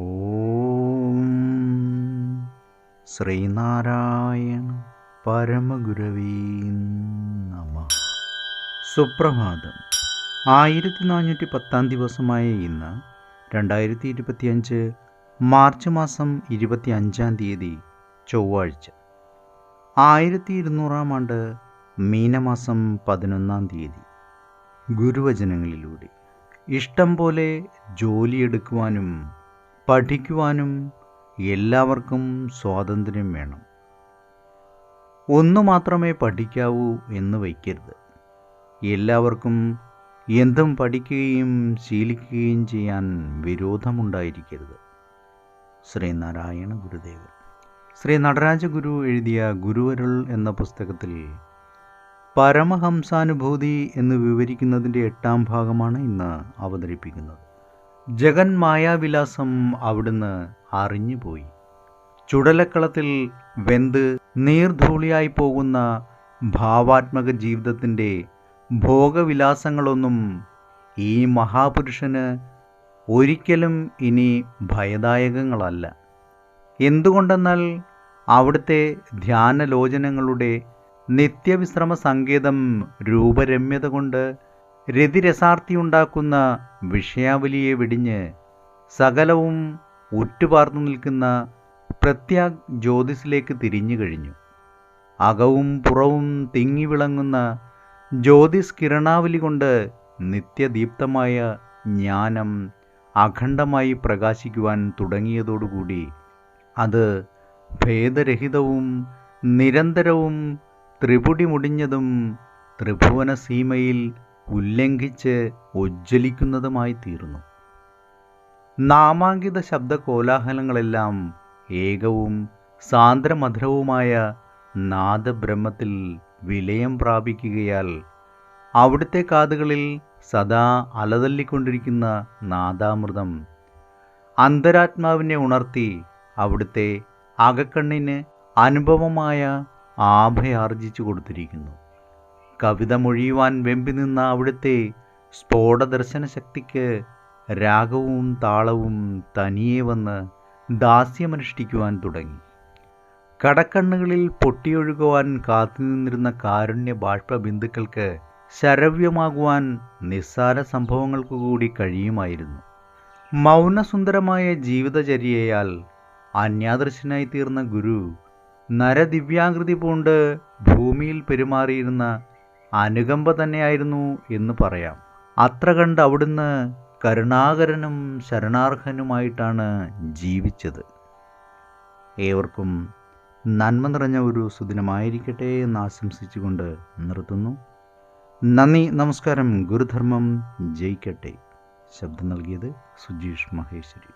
ഓം ശ്രീനാരായണ പരമഗുരവീ നമ. സുപ്രഭാതം. ആയിരത്തി നാനൂറ്റി പത്താം ദിവസമായ ഇന്ന് രണ്ടായിരത്തി ഇരുപത്തിയഞ്ച് മാർച്ച് മാസം ഇരുപത്തി അഞ്ചാം തീയതി ചൊവ്വാഴ്ച. ആയിരത്തി ഇരുന്നൂറാം ആണ്ട് മീനമാസം പതിനൊന്നാം തീയതി. ഗുരുവചനങ്ങളിലൂടെ. ഇഷ്ടം പോലെ ജോലിയെടുക്കുവാനും പഠിക്കുവാനും എല്ലാവർക്കും സ്വാതന്ത്ര്യം വേണം. ഒന്നു മാത്രമേ പഠിക്കാവൂ എന്ന് വയ്ക്കരുത്. എല്ലാവർക്കും എന്തും പഠിക്കുകയും ശീലിക്കുകയും ചെയ്യാൻ വിരോധമുണ്ടായിരിക്കരുത്. ശ്രീനാരായണ ഗുരുദേവൻ. ശ്രീ നടരാജഗുരു എഴുതിയ ഗുരുവരുൾ എന്ന പുസ്തകത്തിൽ പരമഹംസാനുഭൂതി എന്ന് വിവരിക്കുന്നതിന്റെ എട്ടാം ഭാഗമാണ് ഇന്ന് അവതരിപ്പിക്കുന്നത്. ജഗൻ മായാവിലാസം അവിടുന്ന് അറിഞ്ഞുപോയി. ചുടലക്കളത്തിൽ വെന്ത് നീർധൂളിയായി പോകുന്ന ഭാവാത്മക ജീവിതത്തിന്റെ ഭോഗവിലാസങ്ങളൊന്നും ഈ മഹാപുരുഷന് ഒരിക്കലും ഇനി ഭയദായകങ്ങളല്ല. എന്തുകൊണ്ടെന്നാൽ അവിടുത്തെ ധ്യാനലോചനങ്ങളുടെ നിത്യവിശ്രമ സങ്കേതം രൂപരമ്യത കൊണ്ട് രതിരസാർത്തിയുണ്ടാക്കുന്ന വിഷയാവലിയെ വെടിഞ്ഞ് സകലവും ഉറ്റുപാർന്നു നിൽക്കുന്ന പ്രത്യാഗ് ജ്യോതിസിലേക്ക് തിരിഞ്ഞു കഴിഞ്ഞു. അകവും പുറവും തിങ്ങി വിളങ്ങുന്ന ജ്യോതിസ് കിരണാവലി കൊണ്ട് നിത്യദീപ്തമായ ജ്ഞാനം അഖണ്ഡമായി പ്രകാശിക്കുവാൻ തുടങ്ങിയതോടുകൂടി അത് ഭേദരഹിതവും നിരന്തരവും ത്രിപുടി മുടിഞ്ഞതും ത്രിഭുവന സീമയിൽ ഉല്ലംഘിച്ച് ഉജ്ജ്വലിക്കുന്നതുമായി തീർന്നു നാമാങ്കിത ശബ്ദ കോലാഹലങ്ങളെല്ലാം ഏകവും സാന്ദ്രമധുരവുമായ നാദബ്രഹ്മത്തിൽ വിലയം പ്രാപിക്കുകയാൽ അവിടുത്തെ കാതുകളിൽ സദാ അലതല്ലിക്കൊണ്ടിരിക്കുന്ന നാദാമൃതം അന്തരാത്മാവിനെ ഉണർത്തി അവിടുത്തെ അകക്കണ്ണിന് അനുഭവമായ ആഭയാർജിച്ചു കൊടുത്തിരിക്കുന്നു. കവിത മൊഴിയുവാൻ വെമ്പി നിന്ന അവിടുത്തെ സ്ഫോടദർശന ശക്തിക്ക് രാഗവും താളവും തനിയെ വന്ന് ദാസ്യമനുഷ്ഠിക്കുവാൻ തുടങ്ങി. കടക്കണ്ണുകളിൽ പൊട്ടിയൊഴുകുവാൻ കാത്തുനിന്നിരുന്ന കാരുണ്യ ബാഷ്പബിന്ദുക്കൾക്ക് ശരവ്യമാകുവാൻ നിസ്സാര സംഭവങ്ങൾക്കു കൂടി കഴിയുമായിരുന്നു. മൗനസുന്ദരമായ ജീവിതചര്യയാൽ അന്യാദർശനായി തീർന്ന ഗുരു നരദിവ്യാകൃതി പൂണ്ട് ഭൂമിയിൽ പെരുമാറിയിരുന്ന അനുകമ്പ തന്നെയായിരുന്നു എന്ന് പറയാം. അത്ര കണ്ട് അവിടുന്ന് കരുണാകരനും ശരണാർഹനുമായിട്ടാണ് ജീവിച്ചത്. ഏവർക്കും നന്മ നിറഞ്ഞ ഒരു സുദിനമായിരിക്കട്ടെ എന്ന് ആശംസിച്ചുകൊണ്ട് നിർത്തുന്നു. നന്ദി നമസ്കാരം ഗുരുധർമ്മം ജയിക്കട്ടെ. ശബ്ദം നൽകിയത് സുജീഷ് മഹേശ്വരി.